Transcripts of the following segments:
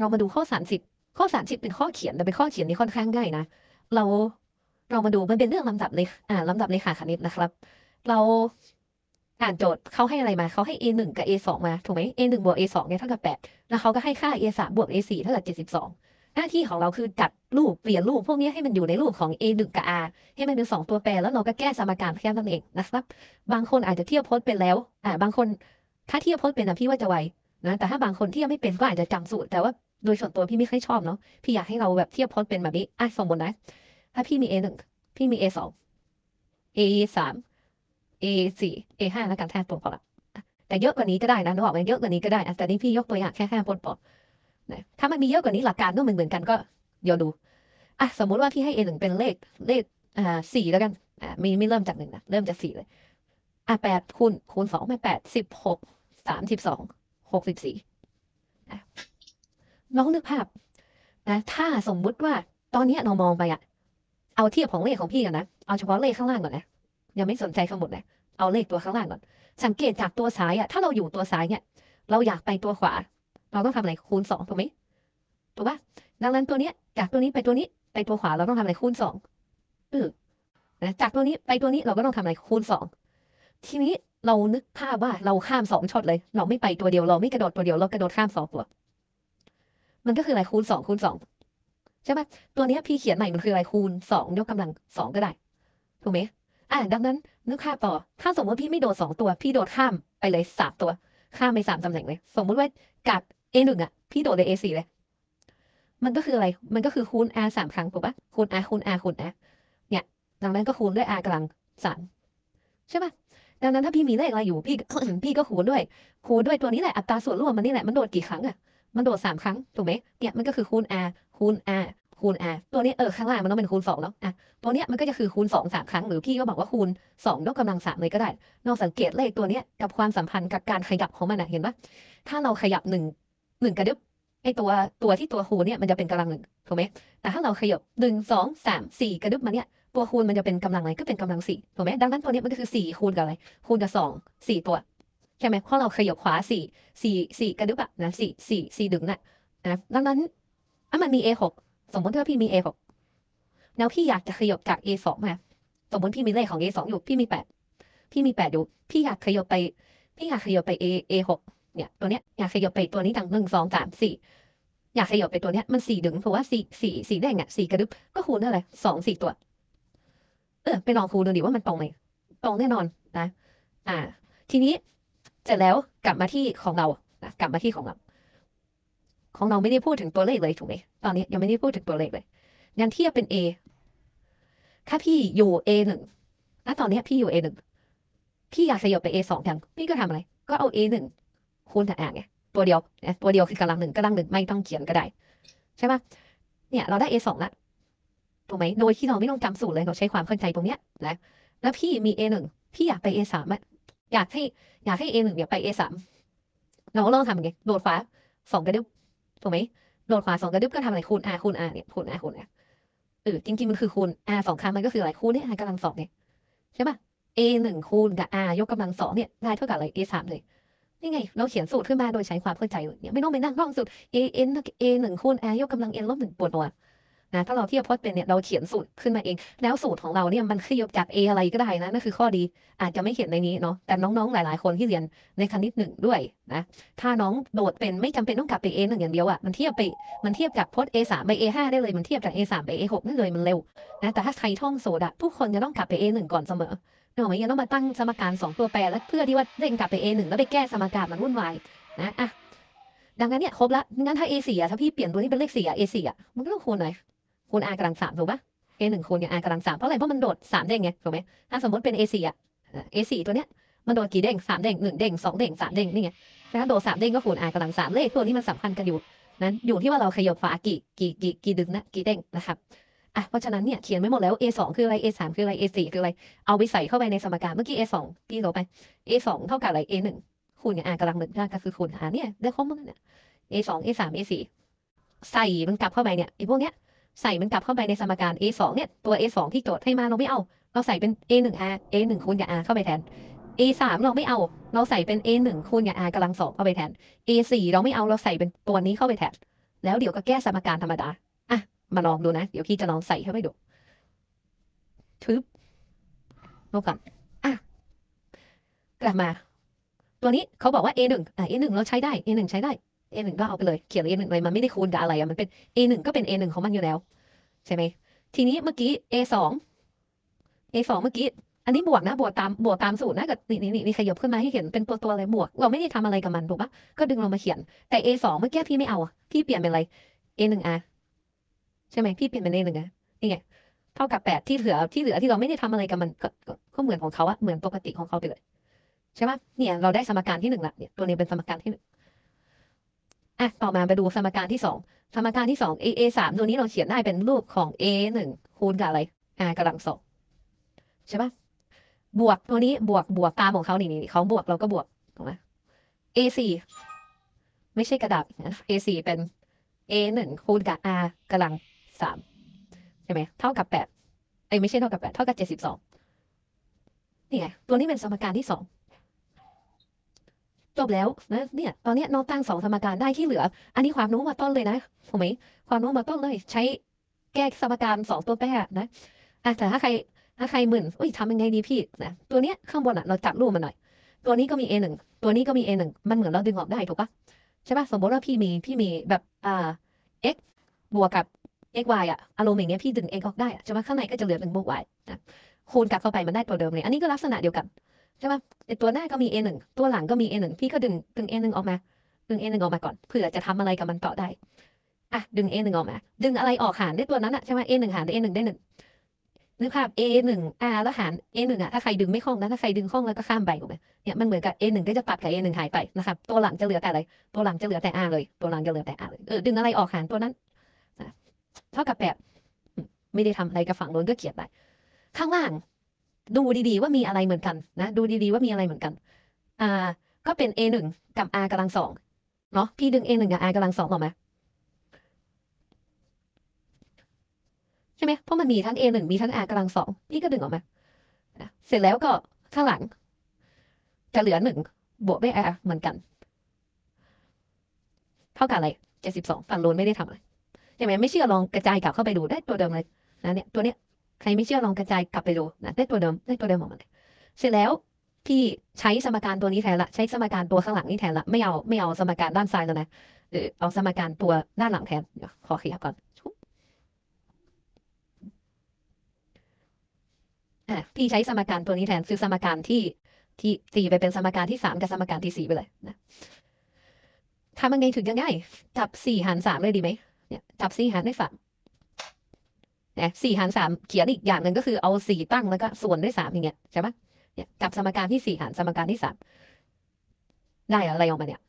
เรามาดูข้อสามสิบข้อสามสิบเป็นข้อเขียนแต่เป็นข้อเขียนที่ค่อนข้างง่ายนะ เราเรามาดูมันเป็นเรื่องลำดับเลยอ่าลำดับเลขาคณิตนะครับ เราอ่านโจทย์เขาให้อะไรมาเขาให้ a หนึ่งกับ a สองมาถูกไหม a หนึ่งบวก a สองเนี่ยเท่ากับแปดแล้วเขาก็ให้ค่า a สามบวก a สี่เท่ากับเจ็ดสิบสองหน้าที่ของเราคือจัดรูปเปลี่ยนรูปพวกนี้ให้มันอยู่ในรูปของ a หนึ่งกับ r ให้มันเป็นสองตัวแปรแล้วเราก็แก้สมการแค่นั้นเองนะครับ บางคนอาจจะเทียบพจน์เป็นแล้วอ่าบางคนถ้าเทียบพจน์เป็นนะพี่ว่าจะไวนะแต่ถ้าบางคนเทียบไม่เป็นก็อาจจะจำสูตรแต่ว่า โดยส่วนตัวพี่ไม่ค่อยชอบเนาะพี่อยากให้เราแบบเทียบพจน์เป็นแบบนี้อะสมมตินะ ถ้าพี่มี A หนึ่งพี่มี A สอง A สาม A สี่ A ห้าแล้วกันแทนตัวพอละแต่เยอะกว่านี้ก็ได้นะนึกออกไหมเยอะกว่านี้ก็ได้แต่นี่พี่ยกตัวอย่างแค่ห้าพจน์พอนะถ้ามันมีเยอะกว่านี้หลักการก็เหมือนเหมือนกันก็เดี๋ยวดูอะสมมุติว่าพี่ให้ A หนึ่งเป็นเลขเลขอ่าสี่แล้วกันอ่าไม่ไม่เริ่มจากหนึ่งนะเริ่มจากสี่เลยอะแปดคูณคูณสองเป็นแปดสิบหกสามสิบสองหกสิบสี่ะ น้องนึกภาพนะถ้าสมมุติว่าตอนนี้เรามองไปอะเอาเทียบของเลขของพี่กันนะ เอาเฉพาะเลขข้างล่างก่อนนะยังไม่สนใจข้างบนนะเอาเลขตัวข้างล่างก่อน สังเกตจากตัวซ้ายอะถ้าเราอยู่ตัวซ้ายเนี่ย เราอยากไปตัวขวา เราต้องทำอะไรคูณสองถูกไหมถูกปะดังนั้นตัวเนี้ย จากตัวนี้ไปตัวนี้ไปตัวขวาเราต้องทำอะไรคูณสองเออนะจากตัวนี้ไปตัวนี้เราก็ต้องทำอะไรคูณสองทีนี้เรานึกภาพว่าเราข้ามสองช็อตเลย เราไม่ไปตัวเดียวเราไม่กระโดดตัวเดียวเรากระโดดข้ามสองตัว มันก็คืออะไรคูณสองคูณสองใช่ไหมตัวนี้พี่เขียนใหม่มันคืออะไรคูณสองยกกำลังสองก็ได้ ถูกไหมอ่าดังนั้นนึกภาพต่อ ถ้าสมมติพี่ไม่โดดสองตัว พี่โดดข้ามไปเลยสามตัว ข้ามไปสามตำแหน่งเลย สมมุติว่าจาก A หนึ่งอะ พี่โดดเลย A สี่เลย มันก็คืออะไร มันก็คือคูณ R สามครั้งถูกปะคูณ R คูณ R คูณ R เนี่ย ดังนั้นก็คูณด้วย R กำลังสามใช่ปะดังนั้นถ้าพี่มีเลขอะไรอยู่ พี่พี่ก็คูณด้วย คูณด้วยตัวนี้แหละ อัตราส่วนร่วมมันนี่แหละ มันโดดกี่ครั้งอะ มันโดดสามครั้งถูกไหมเนี่ยมันก็คือคูณ r คูณ r คูณ r ตัวนี้เออข้างล่างมันต้องเป็นคูณสองแล้วอะตัวเนี้ยมันก็จะคือคูณสองสามครั้งหรือพี่ก็บอกว่าคูณสองยกกำลังสามเลยก็ได้ลองสังเกตเลขตัวเนี้ยกับความสัมพันธ์กับการขยับของมันนะเห็นปะถ้าเราขยับหนึ่งหนึ่งกระดึบไอตัวตัวที่ตัวคูณเนี่ยมันจะเป็นกำลังหนึ่งถูกไหมแต่ถ้าเราขยับหนึ่งสองสามสี่กระดึบมาเนี่ยตัวคูณมันจะเป็นกำลังอะไรก็เป็นกำลังสี่ถูกไหมดังนั้นตัวนี้มันก็คือสี่คูณกับอะไรคูณกับสองสี่ตัว ใช่ไหมเพราะเราขยับขวาสี่สี่สี่กระดึบอะนะสี่สี่สี่ดึงน่ะนะดังนั้นอะมันมี a หกสมมติว่าพี่มี a หกแล้วพี่อยากจะขยับจาก a สองมาสมมติพี่มีเลขของ a สองอยู่พี่มีแปดพี่มีแปดอยู่ พี่อยากขยับไป พี่อยากขยับไป a a หกเนี่ยตัวเนี้ยอยากขยับไปตัวนี้ดังหนึ่งสองสามสี่อยากขยับไปตัวเนี้ยมันสี่ดึงเพราะว่าสี่สี่สี่แดงอะสี่กระดึบก็คูณเท่าไรสองสี่ตัว เออไปลองคูณดูดิว่ามันตรงไหมตรงแน่นอนนะ อ่า ทีนี้ เสร็จแล้วกลับมาที่ของเรานะกลับมาที่ของเรา ของเราไม่ได้พูดถึงตัวเลขเลยถูกไหมตอนนี้ยังไม่ได้พูดถึงตัวเลขเลยงั้นเทียบเป็น A ถ้าพี่อยู่ A หนึ่งณตอนนี้พี่อยู่ A หนึ่งพี่อยากขยับไป A สองยังพี่ก็ทำอะไร ก็เอา A หนึ่งคูณกับ R ไงตัวเดียวนะตัวเดียวคือกำลังหนึ่งกำลังหนึ่งไม่ต้องเขียนก็ได้ ใช่ปะเนี่ยเราได้ A สองละถูกไหมโดยที่เราไม่ต้องจำสูตรเลยเราใช้ความเข้าใจตรงเนี้ยนะแล้วพี่มี A หนึ่งพี่อยากไป A สาม อยากให้อยากให้ A หนึ่งเนี่ยไป A สามเราก็ลองทำไงโดดขวาสองกระดึบถูกไหมโดดขวาสองกระดึ๊บก็ทำอะไรคูณ R คูณ R เนี่ยคูณ R คูณ R เออจริงๆมันคือคูณ R สองครั้งมันก็คืออะไรคูณเนี่ย R กำลังสองเนี่ยใช่ปะ A หนึ่งคูณกับ R ยกกำลังสองเนี่ยได้เท่ากับอะไร A สามเลยนี่ไง เราเขียนสูตรขึ้นมาโดยใช้ความเข้าใจเนี่ยไม่ต้องไปนั่งท่องสูตร A n A หนึ่งคูณ R ยกกำลัง n ลบหนึ่งปวดหัว นะถ้าเราเทียบพจน์เป็นเนี่ยเราเขียนสูตรขึ้นมาเอง แล้วสูตรของเราเนี่ยมันขยับจาก A อะไรก็ได้นะนั่นคือข้อดีอาจจะไม่เขียนในนี้เนาะแต่น้องๆหลาย ๆ คนที่เรียนในคณิตหนึ่งด้วยนะถ้าน้องโดดเป็นไม่จำเป็นต้องกลับไป A หนึ่งอย่างเดียวอะมันเทียบไปมันเทียบจากพจน์ A สามไป A ห้าได้เลยมันเทียบจาก A สามไป A หกได้เลยมันเร็วนะแต่ถ้าใครท่องสูตรอะทุกคนจะต้องกลับไป A หนึ่งก่อนเสมอเนอะไม่งั้นต้องมาตั้งสมการสองตัวแปรแล้วเพื่อที่ว่าเร่งกลับไป A หนึ่งแล้วไปแก้สมการมันวุ่นวายนะอะดังนั้นเนี่ยครบละงั้นถ้า A สี่อะถ้าพี่เปลี่ยนตัวนี้เป็นเลขสี่อะ A สี่อะมันก็ต้องคูณหน่อย คูณ r กำลังสามถูกปะ a หนึ่งคูณกับ r กำลังสามเพราะอะไรเพราะมันโดดสามเด้งไงถูกไหมถ้าสมมติเป็น a สี่อะ a สี่ตัวเนี้ยมันโดดกี่เด้งสามเด้งหนึ่งเด้งสองเด้งสามเด้งนี่ไงถ้าโดดสามเด้งก็คูณ r กำลังสามเลขตัวนี้มันสัมพันธ์กันอยู่นั้นอยู่ที่ว่าเราขยบฝากี่กี่กี่กี่ดึงนะกี่เด้งนะครับอะเพราะฉะนั้นเนี่ยเขียนไว้หมดแล้ว a สองคืออะไร a สามคืออะไร a สี่คืออะไรเอาไปใส่เข้าไปในสมการเมื่อกี้ a สองพี่ลบไป a สองเท่ากับอะไร a หนึ่งคูณกับ r กำลังหนึ่งก็คือคูณ r เนี่ยได้ข้อมูลเนี่ย a สอง a สาม a สี่ใส่มันกลับเข้าไปเนี่ยไอ้พวกเนี้ย ใส่มันกลับเข้าไปในสมการ a 2เนี่ย ตัว a 2ที่โจทย์ให้มาเราไม่เอา เราใส่เป็น a 1 r a 1คูณกับ r เข้าไปแทน a 3เราไม่เอา เราใส่เป็น a 1คูณกับ r กำลังสองเข้าไปแทน a 4เราไม่เอา เราใส่เป็นตัวนี้เข้าไปแทน แล้วเดี๋ยวก็แก้สมการธรรมดา อะ มาลองดูนะ เดี๋ยวพี่จะลองใส่เข้าไปดูทึบลบก่อนอะ กลับมา ตัวนี้เขาบอกว่า a หนึ่งอะ a หนึ่งเราใช้ได้ a หนึ่งใช้ได้ a หนึ่งก็เอาไปเลยเขียน a หนึ่งเลยมันไม่ได้คูณกับอะไรอะมันเป็น a หนึ่งก็เป็น a หนึ่งของมันอยู่แล้ว ใช่ไหมทีนี้เมื่อกี้ a สอง a สองเมื่อกี้อันนี้บวกนะบวกตามบวกตามสูตรนะกับนี่นี่นี่ขยับขึ้นมาให้เห็นเป็นตัวตัวอะไรบวก เราไม่ได้ทำอะไรกับมันถูกปะก็ดึงลงมาเขียน แต่ a สองเมื่อกี้พี่ไม่เอาพี่เปลี่ยนเป็นอะไร a หนึ่ง r ใช่ไหมพี่เปลี่ยนเป็น a หนึ่ง r นี่ไงเท่ากับแปดที่เหลือที่เหลือที่เราไม่ได้ทำอะไรกับมันก็ก็ก็เหมือนของเขาอะเหมือนปกติของเขาไปเลยใช่ปะเนี่ยเราได้สมการที่หนึ่งละเนี่ยตัวนี้เป็นสมการที่หนึ่ง อะต่อมาไปดูสมการที่สองสมการที่สอง a a สามตัวนี้เราเขียนได้เป็นรูปของ a หนึ่งคูณกับอะไร r กำลังสองใช่ปะบวกตัวนี้บวกบวกตามของเขานี่นี่เขาบวกเราก็บวกถูกไหม a สี่ไม่ใช่กระดาษ a สี่เป็น a หนึ่งคูณกับ r กำลังสามใช่ไหมเท่ากับแปดไอ้ยไม่ใช่เท่ากับแปดเท่ากับเจ็ดสิบสองนี่ไงตัวนี้เป็นสมการที่สอง จบแล้วนะเนี่ยตอนเนี้ยน้องตั้งสองสมการได้ที่เหลือ อันนี้ความรู้มาต้นเลยนะถูกไหมความรู้มาต้นเลย ใช้แก้สมการสองตัวแปรนะอะแต่ถ้าใครถ้าใครหมึนอุ้ยทำยังไงดีพี่นะตัวเนี้ยข้างบนอะเราจับรูปมันหน่อย ตัวนี้ก็มี a หนึ่งตัวนี้ก็มี a หนึ่งมันเหมือนเราดึงออกได้ถูกปะใช่ปะสมมติว่าพี่มีพี่มีแบบอ่า x บวกกับ x y อะอารมณ์อย่างเงี้ยพี่ดึง x ออกได้อะใช่ปะข้างในก็จะเหลือหนึ่งบวก y นะคูณกลับเข้าไปมันได้ตัวเดิมเลยอันนี้ก็ลักษณะเดียวกัน ใช่ปะไอตัวหน้าก็มี a หนึ่งตัวหลังก็มี a หนึ่งพี่ก็ดึงดึง a หนึ่งออกมา ดึง a หนึ่งออกมาก่อนเผื่อจะทำอะไรกับมันต่อได้อะดึง a หนึ่งออกมา ดึงอะไรออกหารได้ตัวนั้นอะใช่ไหม a หนึ่งหารได้ a หนึ่งได้หนึ่งนึกภาพ a หนึ่ง r แล้วหาร a หนึ่งอะถ้าใครดึงไม่คล่องนะถ้าใครดึงคล่องแล้วก็ข้ามไปถูกไหมเนี่ยมันเหมือนกับ a หนึ่งก็จะตัดกับ a หนึ่งหายไปนะครับตัวหลังจะเหลือแต่อะไรตัวหลังจะเหลือแต่ r เลย ตัวหลังจะเหลือแต่ r เลยเออดึงอะไรออกหารตัวนั้นเท่ากับแปดอืมไม่ได้ทำอะไรกับฝั่งโน้นก็เขียนไปข้างล่าง ดูดีๆว่ามีอะไรเหมือนกันนะดูดีๆว่ามีอะไรเหมือนกันอ่าก็เป็น a หนึ่งกับ r กำลังสองเนาะพี่ดึง a หนึ่งกับ r กำลังสองออกมาใช่ไหมเพราะมันมีทั้ง a หนึ่งมีทั้ง r กำลังสองพี่ก็ดึงออกมาเสร็จแล้วก็ข้างหลัง จะเหลือหนึ่งบวกด้วย r เหมือนกัน เท่ากับอะไรเจ็ดสิบสองฝั่งโน้นไม่ได้ทำอะไรใช่ไหมไม่เชื่อลองกระจายกลับเข้าไปดูได้ตัวเดิมเลยนะเนี่ยตัวเนี้ย ใครไม่เชื่อลองกระจายกลับไปดูนะได้ตัวเดิมได้ตัวเดิมออกมาเลยเสร็จแล้วพี่ใช้สมการตัวนี้แทนละใช้สมการตัวข้างหลังนี่แทนละไม่เอาไม่เอาสมการด้านซ้ายแล้วนะเออเอาสมการตัวด้านหลังแทนเดี๋ยวขอขยับก่อนพี่ใช้สมการตัวนี้แทนคือสมการที่ที่ตีไปเป็นสมการที่สามกับสมการที่สี่ไปเลยนะทำยังไงถึงจะง่ายจับสี่หารสามเลยดีไหมเนี่ยจับสี่หารด้สาม นะสี่หารสามเขียนอีกอย่างหนึ่งก็คือเอาสี่ตั้งแล้วก็ส่วนด้วยสามอย่างเงี้ยใช่ปะเนี่ยจับสมการที่สี่หารสมการที่สามได้อะไรออกมาเนี่ย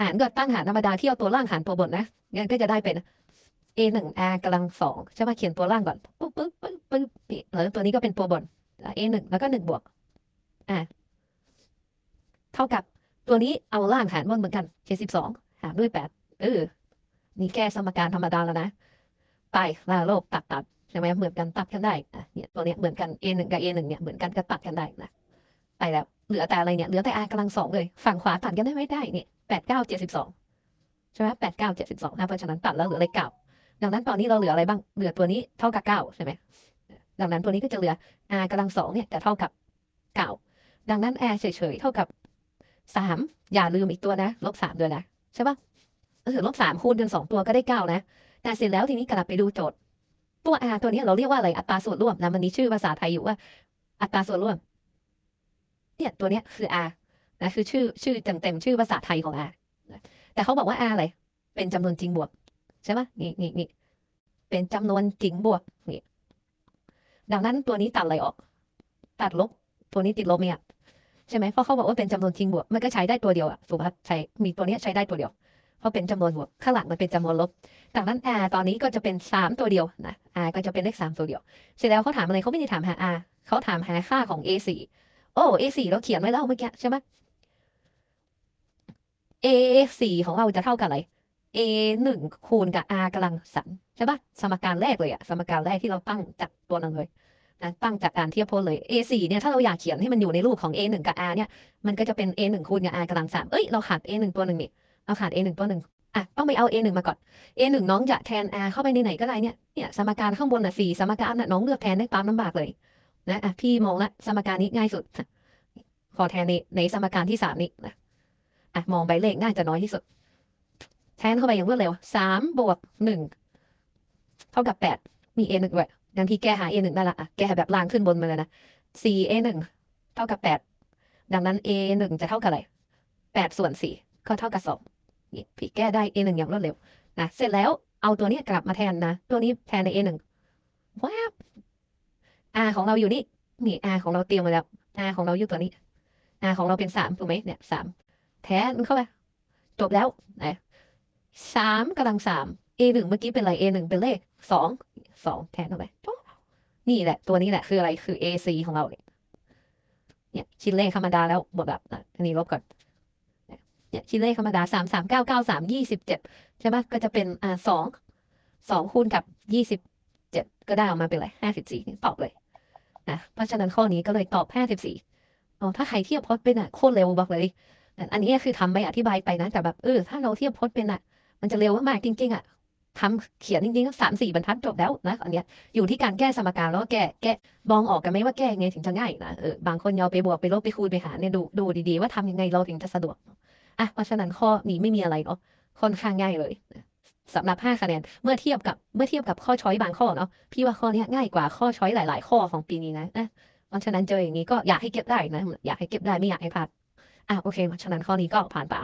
หารก็ตั้งหารธรรมดาที่เอาตัวล่างหารตัวบนนะงั้นก็จะได้เป็น a หนึ่ง r กำลังสองใช่ปะเขียนตัวล่างก่อนปุ๊บปุ๊บปุ๊บปุ๊บนี่แล้วตัวนี้ก็เป็นตัวบน a หนึ่งแล้วก็หนึ่งบวกอ่าเท่ากับตัวนี้เอาล่างหารบนเหมือนกันเจ็ดสิบสองหารด้วยแปดเออนี่แก้สมการธรรมดาแล้วนะ ไปลาโลกตัดตัดใช่ไหมเหมือนกันตัดกันได้อะเนี่ยตัวเนี้ยเหมือนกัน a หนึ่งกับ a หนึ่งเนี่ยเหมือนกันก็ตัดกันได้นะไปแล้วเหลือแต่อะไรเนี่ยเหลือแต่ r กำลังสองเลยฝั่งขวาตัดกันได้ไม่ได้เนี่ยแปดเก้าเจ็ดสิบสองใช่ไหมแปดเก้าเจ็ดสิบสองนะเพราะฉะนั้นตัดแล้วเหลือเลขเก้าดังนั้นตอนนี้เราเหลืออะไรบ้างเหลือตัวนี้เท่ากับเก้าใช่ไหมดังนั้นตัวนี้ก็จะเหลือ r กำลังสองเนี่ยจะเท่ากับเก้าดังนั้น r เฉยๆเท่ากับสามอย่าลืมอีกตัวนะลบสามด้วยนะใช่ปะเออลบสามคูณกันสองตัวก็ได้เก้านะ แต่เสร็จแล้วทีนี้กลับไปดูโจทย์ ตัว r ตัวนี้เราเรียกว่าอะไรอัตราส่วนร่วมนะมันมีชื่อภาษาไทยอยู่ว่า อัตราส่วนร่วม เนี่ยตัวเนี้ยคือ r นะคือชื่อชื่อเต็มเต็มๆชื่อภาษาไทยของ r แต่เขาบอกว่า r อะไร เป็นจำนวนจริงบวก ใช่ปะนี่นี่นี่เป็นจำนวนจริงบวกนี่ดังนั้นตัวนี้ตัดอะไรออก ตัดลบตัวนี้ติดลบเนี่ยใช่ไหมเพราะเขาบอกว่าเป็นจำนวนจริงบวก มันก็ใช้ได้ตัวเดียวอะสุภัสใช้มีตัวนี้ใช้ได้ตัวเดียว เพราะเป็นจำนวนบวกข้างหลังมันเป็นจำนวนลบดังนั้น r ตอนนี้ก็จะเป็นสามตัวเดียวนะ r ก็จะเป็นเลขสามตัวเดียว เสร็จแล้วเขาถามอะไรเขาไม่ได้ถามหา r เขาถามหาค่าของ a สี่โอ้ a สี่เราเขียนไว้แล้วเมื่อกี้ใช่ไหม a สี่ของเราจะเท่ากับอะไร a หนึ่งคูณกับ r กำลังสามใช่ปะสมการแรกเลยอะสมการแรกที่เราตั้งจากตัวนั้นเลยนะตั้งจากการเทียบโพจน์เลย a สี่เนี่ยถ้าเราอยากเขียนให้มันอยู่ในรูปของ a หนึ่งกับ r เนี่ยมันก็จะเป็น a หนึ่งคูณกับ r กำลังสามเอ้ยเราขาด a หนึ่งตัวหนึ่งนี่ เราขาด a หนึ่งตัวหนึ่งอะต้องไปเอา a หนึ่งมาก่อน a หนึ่งน้องจะแทน r เข้าไปในไหนก็ได้เนี่ยเนี่ยสมการข้างบนน่ะสี่สมการน่ะน้องเลือกแทนได้ตามลำบากเลยนะอะพี่มองละสมการนี้ง่ายสุดขอแทนในในสมการที่สามนี้นะอะมองใบเลขน่ายจะน้อยที่สุด แทนเข้าไปอย่างรวดเร็วสามบวกหนึ่งเท่ากับแปดมี a หนึ่งด้วยดังที่แก้หา a หนึ่งได้ละอะแก้แบบล่างขึ้นบนมาเลยนะสี่ a หนึ่งเท่ากับแปดดังนั้น a หนึ่งจะเท่ากับอะไรแปดส่วนสี่ก็เท่ากับสอง พี่แก้ได้ a หนึ่งอย่างรวดเร็วนะเสร็จแล้วเอาตัวนี้กลับมาแทนนะ ตัวนี้แทนใน a หนึ่งว้าว r ของเราอยู่นี่นี่ r ของเราเตรียมมาแล้ว r ของเราอยู่ตัวนี้ r ของเราเป็นสามถูกไหมเนี่ยสามแทนมันเข้าไปจบแล้วนะสามกำลังสาม a หนึ่งเมื่อกี้เป็นอะไร a หนึ่งเป็นเลขสองสองแทนเข้าไปนี่แหละ ตัวนี้แหละคืออะไรคือ ac ของเราเนี่ยเนี่ยชิ้นเลขธรรมดาแล้วบวกแบบอันนี้ลบก่อน เนี่ยชิ้เลขธรรมดาสามสามเก้าเก้าสามยี่สิบเจ็ดใช่ไหมก็จะเป็นอ่าสองสองคูณกับยี่สิบเจ็ดก็ได้ออกมาเป็นอะไรห้าสิบสี่ตอบเลยนะเพราะฉะนั้นข้อนี้ก็เลยตอบห้าสิบสี่อ๋อถ้าใครเทียบพจน์เป็นอะโคตรเร็วบอกเลยแต่อันนี้คือทำไปอธิบายไปนะแต่แบบเออถ้าเราเทียบพจน์เป็นอะ มันจะเร็วมากจริงๆอะทำเขียนจริงๆก็สามสี่บรรทัดจบแล้วนะอันเนี้ยอยู่ที่การแก้สมการแล้วก็แก้แก้มองออกกันไหมว่าแก้ยังไงถึงจะง่ายนะเออบางคนเอาไปบวกไปลบไปคูณไปหารเนี่ยดูดูดีๆว่าทำยังไงเราถึงจะสะดวก อะเพราะฉะนั้นข้อนี้ไม่มีอะไรเนาะค่อนข้างง่ายเลยสำหรับห้าคะแนน เมื่อเทียบกับ เมื่อเทียบกับข้อช้อยบางข้อเนาะ พี่ว่าข้อนี้ง่ายกว่าข้อช้อยหลาย ๆ ข้อของปีนี้นะนะเพราะฉะนั้นเจออย่างนี้ก็อยากให้เก็บได้นะ อยากให้เก็บได้ไม่อยากให้พลาด อะโอเค เพราะฉะนั้นข้อนี้ก็ผ่านไป